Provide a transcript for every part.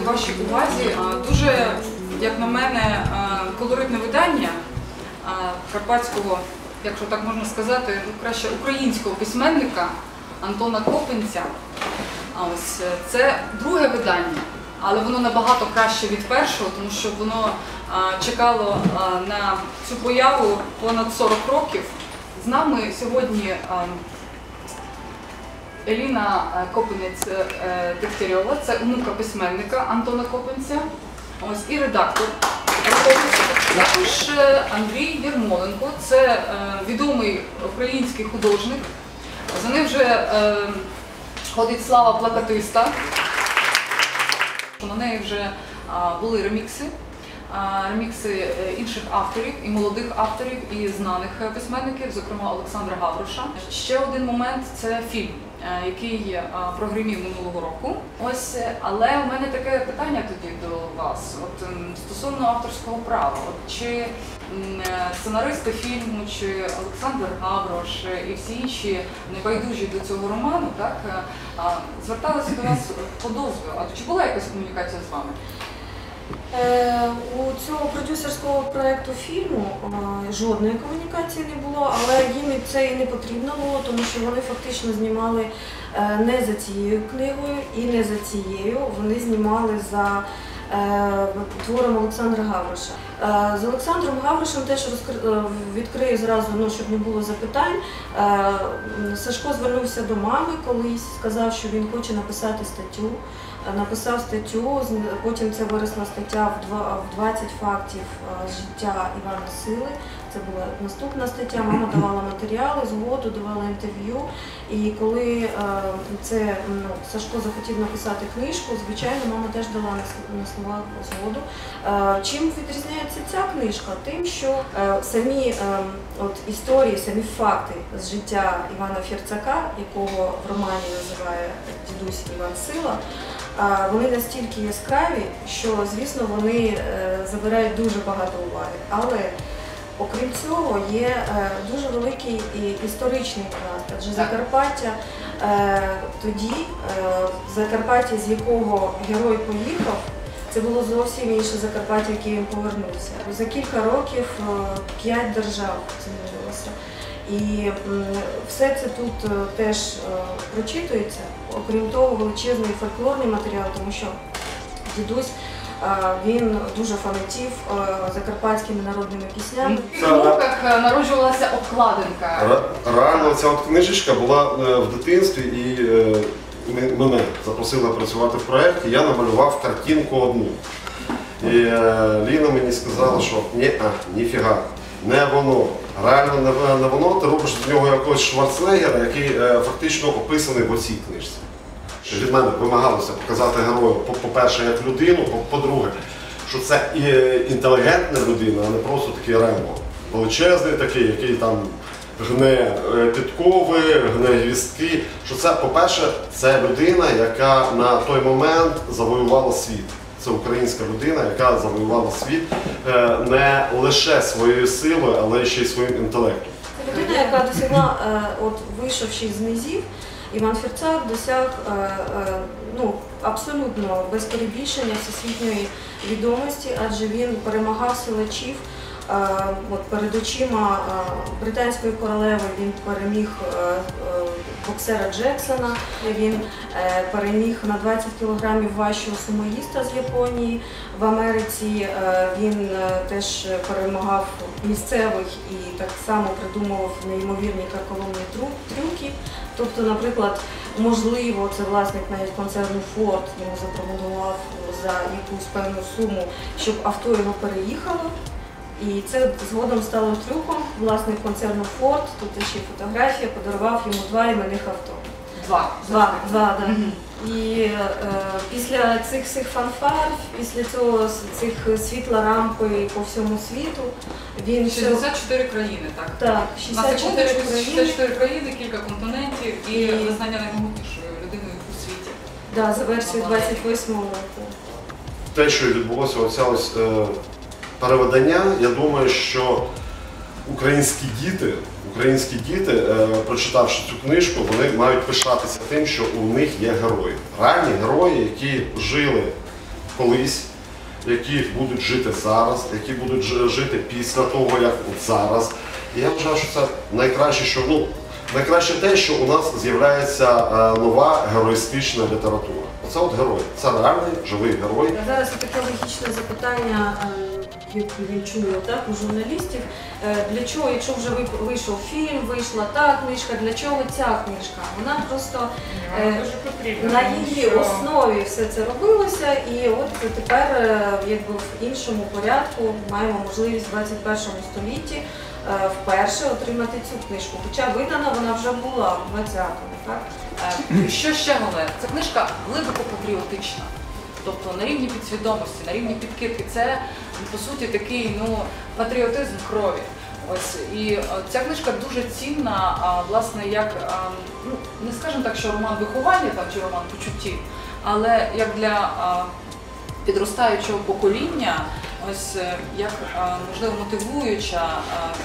вашій увазі дуже, як на мене, колоритне видання карпатського, якщо так можна сказати, ну, краще українського письменника Антона Копинця. А ось е, це друге видання, але воно набагато краще від першого, тому що воно чекало на цю появу понад 40 років. З нами сьогодні Еліна е, Копинець е, це онука письменника Антона Копинця, і редактор. Також е, Андрій Єрмоленко, це відомий український художник. За ним вже ходить слава плакатиста. На неї вже були ремікси, ремікси інших авторів, і молодих авторів, і знаних письменників, зокрема Олександра Гавроша. Ще один момент це фільм, який е, прогримів минулого року. Ось, е, але у мене таке питання тоді до вас. От стосовно авторського права, от чи е, сценаристи фільму, чи Олександр Гаврош е, і всі інші небайдужі до цього роману, так е, зверталися до вас по дозволу. А чи була якась комунікація з вами? Е, У цього продюсерського проєкту фільму е, жодної комунікації не було, але їм це і не потрібно було, тому що вони фактично знімали е, не за цією книгою і не за цією. Вони знімали за твором Олександра Гавроша. Е, З Олександром Гаврошем теж відкрию зразу, ну, щоб не було запитань. Сашко звернувся до мами колись, сказав, що він хоче написати статтю. Написав статтю, потім це виросла стаття в два- в 20 фактів е, життя Івана Сили. Це була наступна стаття. Мама давала матеріали, згоду, давала інтерв'ю. І коли е, це ну, Сашко захотів написати книжку, звичайно, мама теж дала на слова згоду. Е, Чим відрізняється ця книжка? Тим, що самі от історії, самі факти з життя Івана Фірцака, якого в романі називає дідусь Іван Сила. Вони настільки яскраві, що звісно вони е, забирають дуже багато уваги. Але окрім цього є е, дуже великий і історичний пласт, адже Закарпаття е, тоді, Закарпаття, з якого герой поїхав, це було зовсім інше Закарпаття, яке він повернувся. За кілька років п'ять держав змінилося. І все це тут е, теж е, прочитується. Окрім того, величезний фольклорний матеріал, тому що дідусь е, він дуже фанатів закарпатськими народними піснями. В підруках е, народжувалася обкладинка. Ре- Реально ця от книжечка була в дитинстві і мене запросили працювати в проєкті, я намалював картинку одну. І Ліна мені сказала, що ні, а, ніфіга, не воно. Реально не, не воно, ти робиш з нього якогось Шварценеггера, який е, фактично описаний в оцій книжці. Від мене вимагалося показати героя, по- по-перше, як людину, по- по-друге, що це і інтелігентна людина, а не просто такий рембо. Величезний такий, який там гне е, підкови, гне гвістки. Що це, по-перше, це людина, яка на той момент завоювала світ. Це українська людина, яка завоювала світ е, не лише своєю силою, але ще й своїм інтелектом. Це людина, яка досягла, е, от вийшовши з низів, Іван Фірцак досяг е, ну, абсолютно без перебільшення всесвітньої відомості, адже він перемагав силачів. От перед очима британської королеви він переміг боксера Джексона, він е, переміг на 20 кілограмів важчого сумоїста з Японії. В Америці е, він е, теж перемагав місцевих і так само придумував неймовірні карколомні трюки. Тобто, наприклад, можливо, це власник навіть концерну Форд йому запропонував за якусь певну суму, щоб авто його переїхало. І це згодом стало трюком. Власник концерну Форд, тут ще фотографія, подарував йому два іменних авто. Два. Два, два, да. Мгм. І е, після цих всіх фанфар, після цього цих світла рампи по всьому світу, він ще 64 країни, так? так, На 64 країни 64 країни, кілька континентів і І- визнання наймогутнішою людиною у світі. да, за версією 28 року. те, що відбулося оця ось е, переведення, я думаю, що українські діти, українські діти, е, прочитавши цю книжку, вони мають пишатися тим, що у них є герої. Реальні герої, які жили колись, які будуть жити зараз, які будуть жити після того, як от зараз. І я вважаю, що це найкраще, що ну, найкраще те, що у нас з'являється е, нова героїстична література. Оце от герой. Це реальний живий герой. Зараз таке логічне запитання, е, я чую так, у журналістів. Е, Для чого, якщо вже ви- вийшов фільм, вийшла та книжка, для чого ця книжка? Вона просто е, на її що- основі все це робилося, і от тепер е, якби в іншому порядку маємо можливість в 21 столітті вперше отримати цю книжку. Хоча видана вона вже була в 20-му, так? Що ще головне? Ця книжка глибоко патріотична. Тобто на рівні підсвідомості, на рівні підкидки. Це по суті такий ну, патріотизм крові. Ось і е, ця книжка дуже цінна, а, власне, як а, ну не скажемо так, що роман виховання там чи роман почуттів, але як для а, підростаючого покоління, ось е, як а, можливо мотивуюча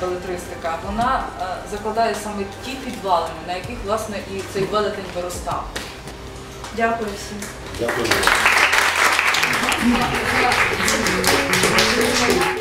белетристика, вона а, закладає саме ті підвалини, на яких власне і цей велетень виростав. Дякую всім. Дякую. На Thank you.